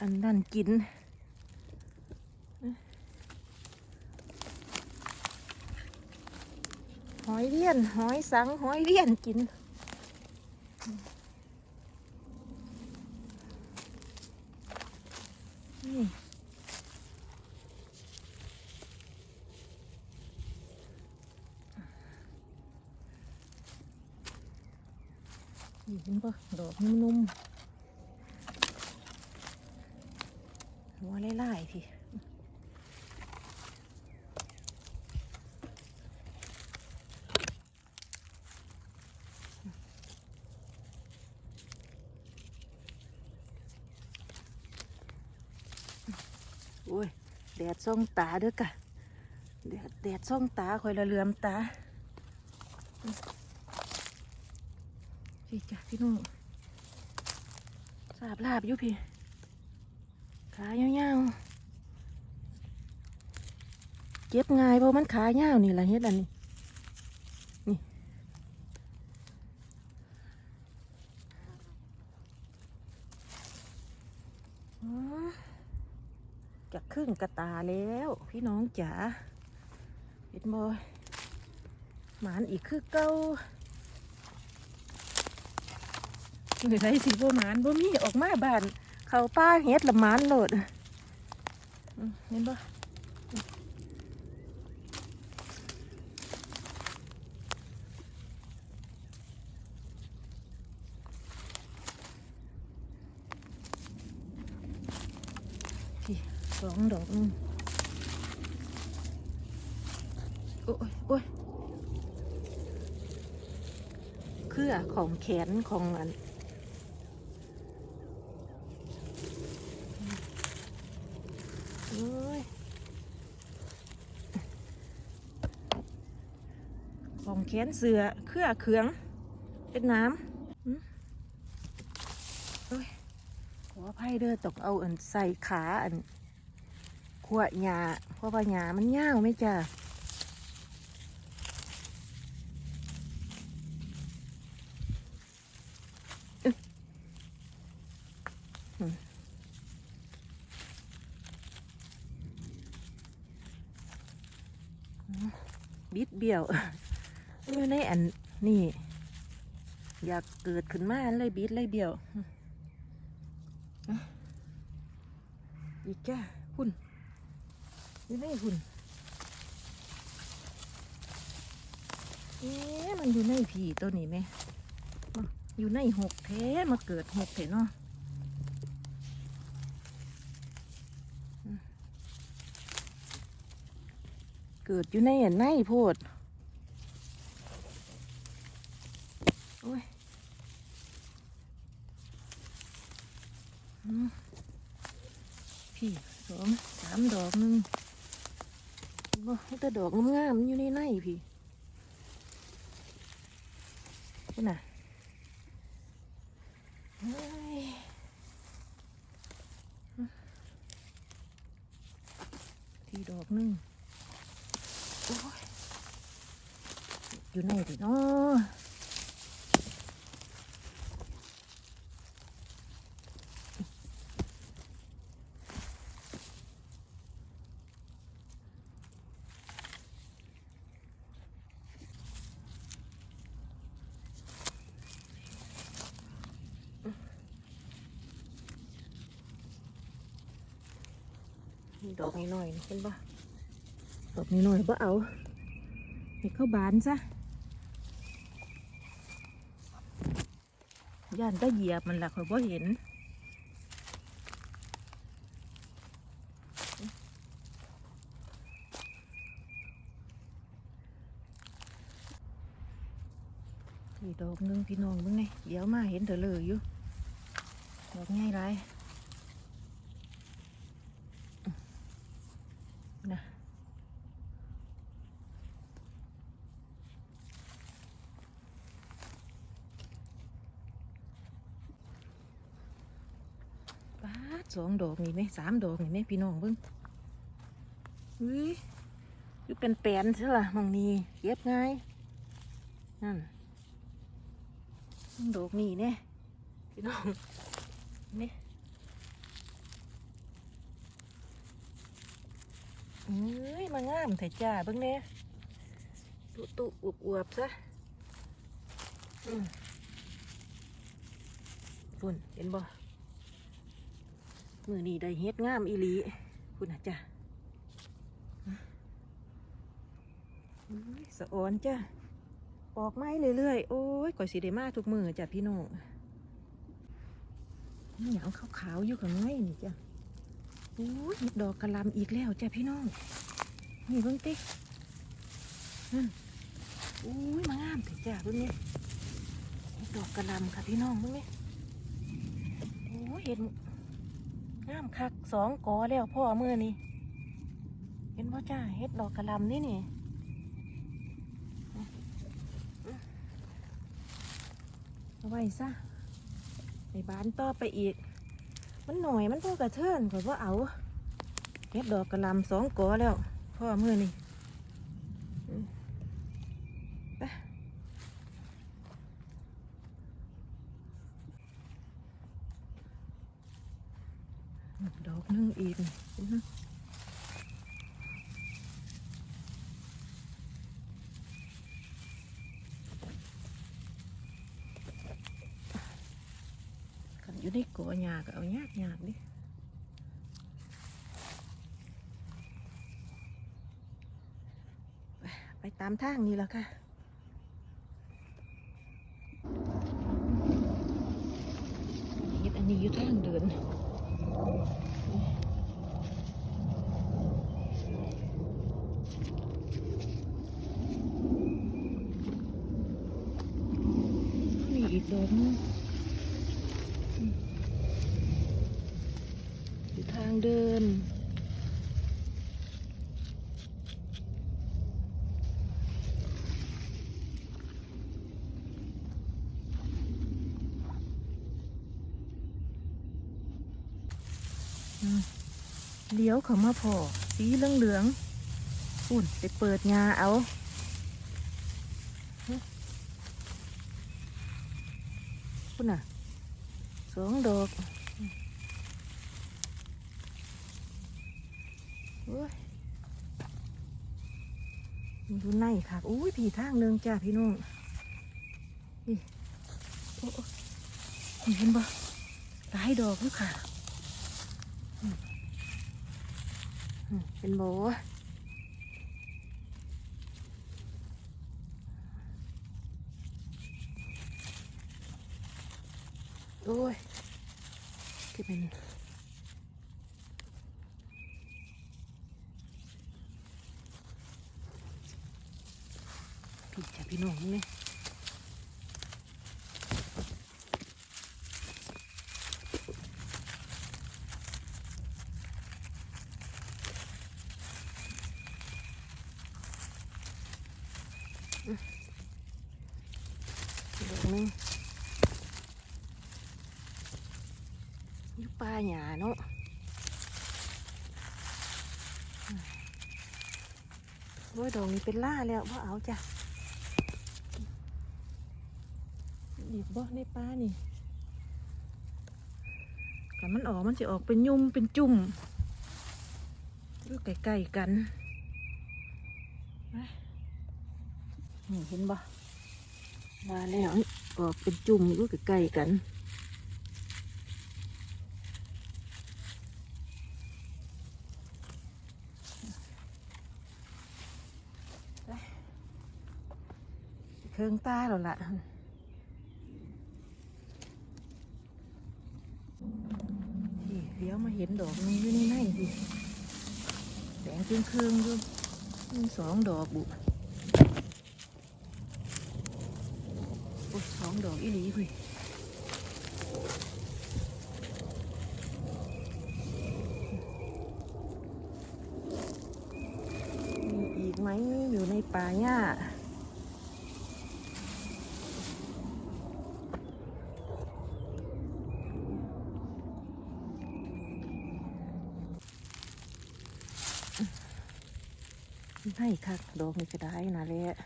อันนั่นกินหอยเลี้ยน หอยสัง หอยเลี้ยนกิน นี่นี่เห็นปะดอกนุ่มๆ หัวไล่ๆพี่โอ้ยแดดส่องตาเด้อกะแดดแดดส่องตาคอยละเหลือมตาพี่จ้ะพี่น้องสาบลาบอยู่พี่ ขายาวๆเก็บง่ายเพราะมันขายาวนี่ละเฮ็ดอันนี้นี่จะครึ่งกระตาแล้ว พี่น้องจ๋าเห็นบ่หมานอีกคือเก้าเหนื่อยไรสิบ่หมานบ่มีออกมาบ้าน เขาป้าเฮ็ดละมานโหลดเห็นบ่พี่สองดอกนึงโอ้ยโอ้ยเครือของแขนของอัน โอ้ย ของแขนเสือเครือเขือง เป็นน้ำหึโอ้ยขออภัยเด้อตกเอาอันใส่ขาอันขวหญ้าเพราะว่าหญ้ามันยาวไหมจ้าอึ๊ะบิดเบี้ยว อยู่ในอันนี่ อยากเกิดขึ้นมาเลยบิดเลยเบี้ยวอีกแก่หุ่นอยู่ในหุ่นเอ๊ะมันอยู่ในผีตัวนี้ไหมอยู่ในหกแท้มาเกิดหกแท้เนาะอืมเกิดอยู่ในอันในโพดโอ้ยอืม พี่สองสามดอกนึงบ่แต่ดอกงามๆอยู่ในในพี่นี่น่ะที่ดอกหนึงโอ้ยอยู่ในดิเนาะนี่ ดอกน้อยๆเห็นปะดอกน้อยๆบ่เอาให้เข้าบานซะย่านตะเหยียบมันละข่อยบ่เห็นอีดอกหนึงพี่น้องเบิ่งไงเดี๋ยวมาเห็นเถอะเลยอยู่ดอกง่ายไรนะป้าด สองดอกนี่ไหมสามดอกนี่ไหมพี่น้องเบิ่งอุ้ยอยู่เป็นแปลนใช่ล่ะมองนีเก็บง่ายนั่นดอกนี่เนี่ยพี่น้องนี่เอ้ยมางามแต่จ้าเบิ่งเนี่ยตุตุอวบอวบๆซะฝุ่นเห็นบ่ มือนี้ได้เฮ็ดงามอีหลีคุณนะจ้ะสะออนจ้ะออกไม้เรื่อยๆ โอ้ยก่อยสิได้มาทุกมือจ้ะพี่น้องนี่หยังขาวๆอยู่ข้างในนี่จ้ะโอ้ยดอกกระลำอีกแล้วจ้ะพี่น้อง นี่เบิ่งติอืมอุ้ยมางามถึงจ้ะเบิ่งนี่เห็ดอกกระลำค่ะพี่น้องเบิ่งนี่โอ้ยเห็ด งามคักสองกอแล้วพ่อมือนี่เห็นพ่จ้าเห็ดดอกกระลำนี่นี่เอาไว้ซะในบ้านต่อไปอีก มันหน่อยมันพ่อกระเทินข่อว่าเอาเฮ็ดดอกกระลำสองกอแล้ว พ่อมือนี่อืมไปด อกหนึงอีกอื้อหือขันอยู่ในกอหญ้าก็เอายากยากๆดิไปตามทางนี้แล้วค่ะ เฮ็ดอันนี้อยู่ทางเดิน มีอีกดอกหนึงอืมอยู่ทาง เดิน เลี้ยวเขามาพอ สีเหลืองเหลืองอุ่นไปเปิดงาเอาคุณน่ะสองดอกโอ้ย มันอยู่ในค่ะอุ้ยผีทางเนืองจ้าพี่น้องนี่โอ้โอ้นี่เห็นบ่หลายดอกอยู่ค่ะเป็นโบโอ้ยที่เป็น พี่จ้ะพี่น้องนี่ดอกนึงยู่ป่าหญ้าเนาะอืมโอ้ยดอกนี้เป็นล่าแล้วว่าเอาจ้ะ อีกบ่ในป่านี่กันมันออกมันจะออกเป็นยุ่มเป็นจุ่มอยู่ใกล้ๆกันไปนี่เห็นบ่มาแล้วออกเป็นจุ่มอยู่ใกล้ๆกันเครื่องตาแล้วล่ะ เลี้ยวมาเห็นดอกนึงอยู่ในในดิแสงเครื่องเครื่องๆอยู่มีสองดอกบุสองดอกอีหลีคุยมีอีกไหมอยู่ในป่าหญ้า ไม่ค่ะดอกนี้ก็ได้นะเละ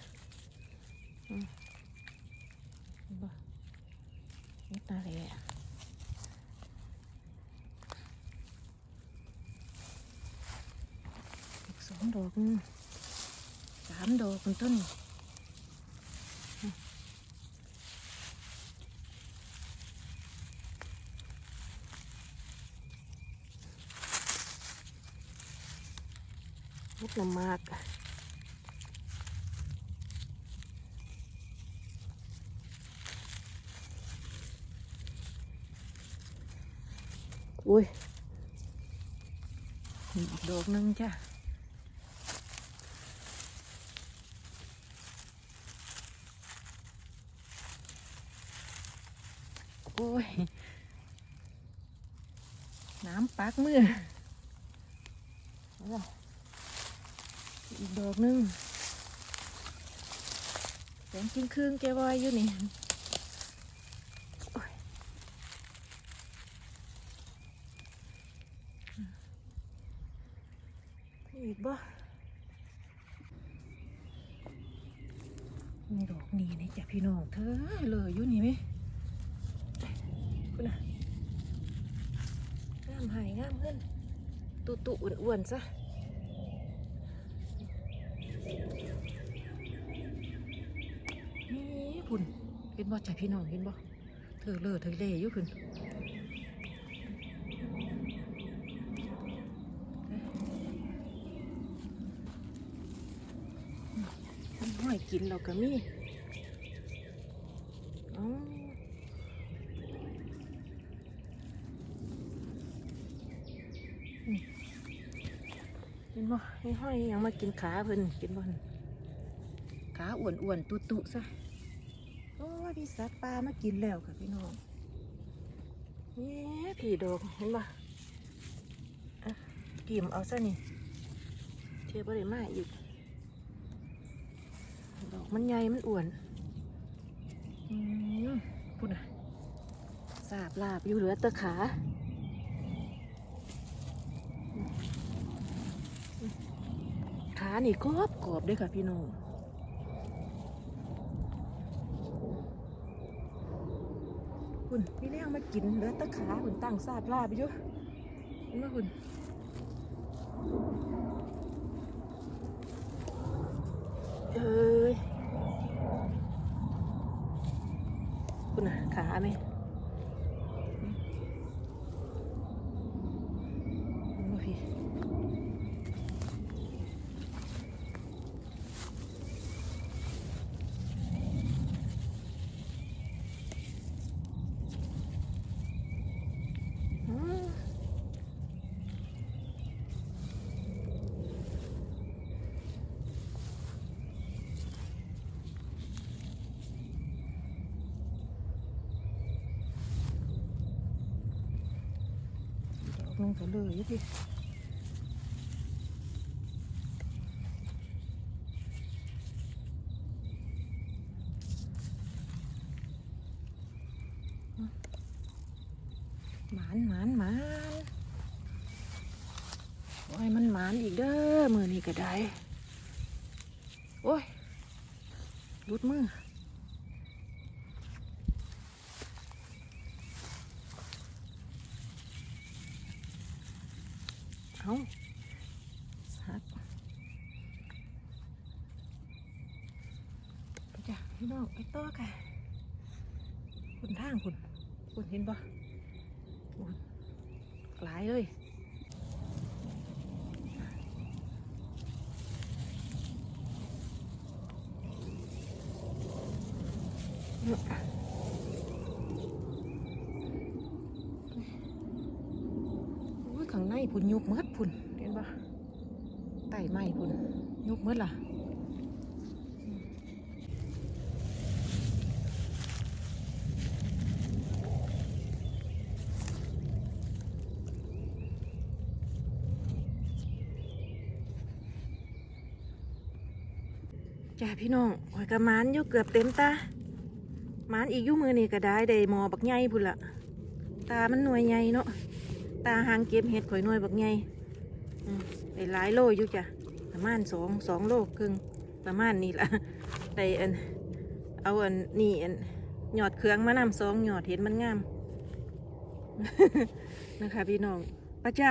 นี่นาเละสองดอกสามดอกเป็นต้น มุดน้ำมากอุ้ยอีกดอกหนึงจ้ะโอ้ยน้ำปักมือเอาล่ะ อีกดอกหนึงแสงกิ้งครึ่งแกวอยอยู่นี่อีกบ่มีดอกนี้นี่จ้ะพี่น้องเธอเลยอยู่นี่ไหมคุณน่ะงามหายงามเงินตุตุอ้วนๆซะนี่ พุ่นเห็นบ่จ่าพี่น้องเห็นบ่เธอเลอเธอเล่อยู่พุ่นห้อยกินเราก็มีอ๋อเห็นบ่ให้ห้อยยังมากินขาเพิ่นกินบ่ขาอ้วนอ้วนๆตุตุๆซะ มีสัตว์ป่ามากินแล้วค่ะพี่น้องเนี่ยพี่ดอกเห็นบ่อะกิมเอาซะนี่เทียบบ่ได้มาอีก ดอกมันใหญ่มันอ้วนอืมพูดน่ะสาบลาบอยู่เหลือแตะขาขานี่กรอบกรอบเด้วยค่ะพี่น้อง คุณพี่เลี้ยงมากินเหลือตะขาคุณตั้งซาดลาบอยู่เห็นไหมคุณเอ้ยคุณน่ะขาไหมเห็นไหมพี่ อืม ดอกนึงก็เลยอยู่พี่หมานหมานหมานโอ้ยมันหมานอีกเด้อมือนี้ก็ได้ โอ้ยรุดมือ เอาหักไปจ้ะพี่น้องไปต่อค่ะคุณทางคุณคุณเห็นปะคุณหลายเลยอุ้ยข้างใน พุ่นยุกเมืดพุ่นเห็นปะไต่ไม้พุ่นยุกเมืดล่ะจ้าพี่น้องหอยกระมานอยู่เกือบเต็มตามานอีกยู่มือนี่ก็ได้ได้มอบักใหญ่พุ่นละตามันหน่วยใหญ่เนาะ ตาหางเก็บเห็ดข่อยน่วยบักไงได้หลายโลอยู่จ้ะประมาณสองสองโลครึ่งประมาณนี้ละได้อันเอาอันนี่อันหยอดเครื่องมานำสองหยอดเห็นมันงาม นะคะพี่น้องป้าจ้า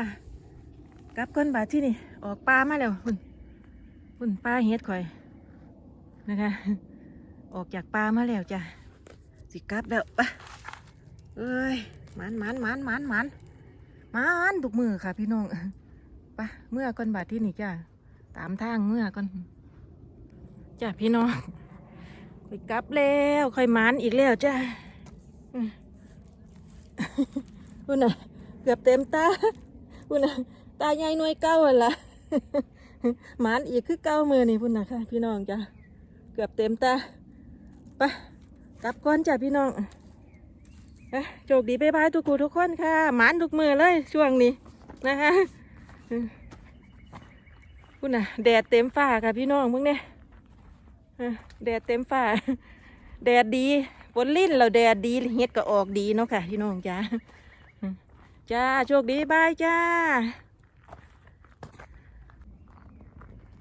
กลับก้นบาทที่นี่ ออกปลามาแล้วคุณพุ่นป้าเฮ็ดข่อยนะคะ ออกจากป่ามาแล้วจ้ะสิกลับแล้วปะเอ้ยมันมันมันมันมัน มันทุกมือค่ะพี่น้องปะเมื่อก่อนบาดที่นี่จ้ะตามทางเมื่อก่อนจ้ะพี่น้องไปกลับแล้วค่อยมันอีกแล้วจ้ะอุ่นน่ะเกือบเต็มตาพุ่นน่ะตาใหญ่หน่วยเก้าหั่นละหมานอีกคือเก้ามือนี่พุ่นน่ะค่ะพี่น้องจ้ะเกือบเต็มตาไปกลับก่อนจ้ะพี่น้อง โชคดีบายบายทุกคูทุกคนค่ะ หมานทุกมือเลยช่วงนี้นะคะอืมพุ่นน่ะ แดดเต็มฟ้าค่ะพี่น้องมึงเนี่ยเอ้ยแดดเต็มฟ้าแดดดีฝนลิ้นเราแดดดีเฮ็ดก็ออกดีเนาะค่ะ พี่น้องจ้าจ้าโชคดีบายจ้า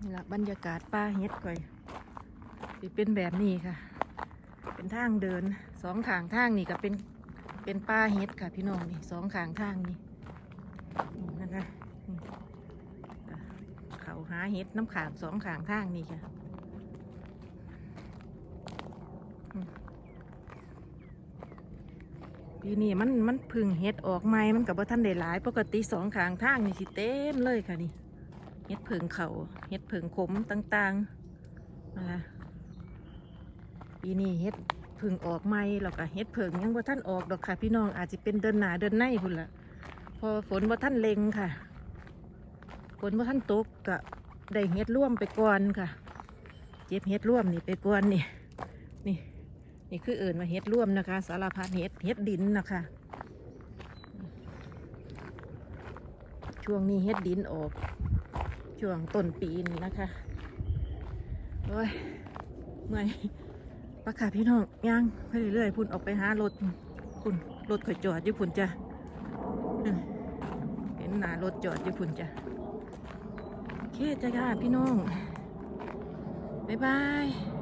นี่ละบรรยากาศป่าเฮ็ดก่อยสิเป็นแบบนี้ค่ะ เป็นทางเดินสองขางทางนี่ก็เป็น เป็นป่าเฮ็ดค่ะพี่น้องนี่สองขางทางนี่นี่นะคะนี่อะเขาหาเฮ็ดน้ำขางสองขางทางนี่ค่ะปีนี้มันมันพึ่งเห็ดออกใหม่มันกับว่าท่านได้หลาย ปกติสองขางทางนี่สิเต็มเลยค่ะนี่เห็ดเพึ่งเขาเห็ดเพึ่งขมต่างๆนะคะปีนี้เห็ด พึ่งออกใหม่แล้วก็เห็ดเพึ่งยังว่ท่านออกดอกค่ะ พี่น้องอาจจะเป็นเดินหนาเดินในพุ่นละพอฝนว่ท่านเลงค่ะฝนว่ท่านตกก็ได้เห็ดร่วมไปก่อนค่ะ เจ็บเห็ดร่วมนี่ไปก่อนนี่นี่ นี่คือเอิ่นมาเฮ็ดร่วมนะคะ สารพัดเฮ็ดเฮ็ดดินนะคะ ช่วงนี้เฮ็ดดินออก ช่วงต้นปีนี่นะคะโอ้ยเมื่อย ปะค่ะพี่น้องย่างไปเรื่อยๆพุ่นออกไปหารถพุ่นรถข่อยจอดอยู่พุ่นจ้ะเห็นหนารถจอดอยู่พุ่นจ้ะโอเคจ้ะค่ะพี่น้องบ๊ายบาย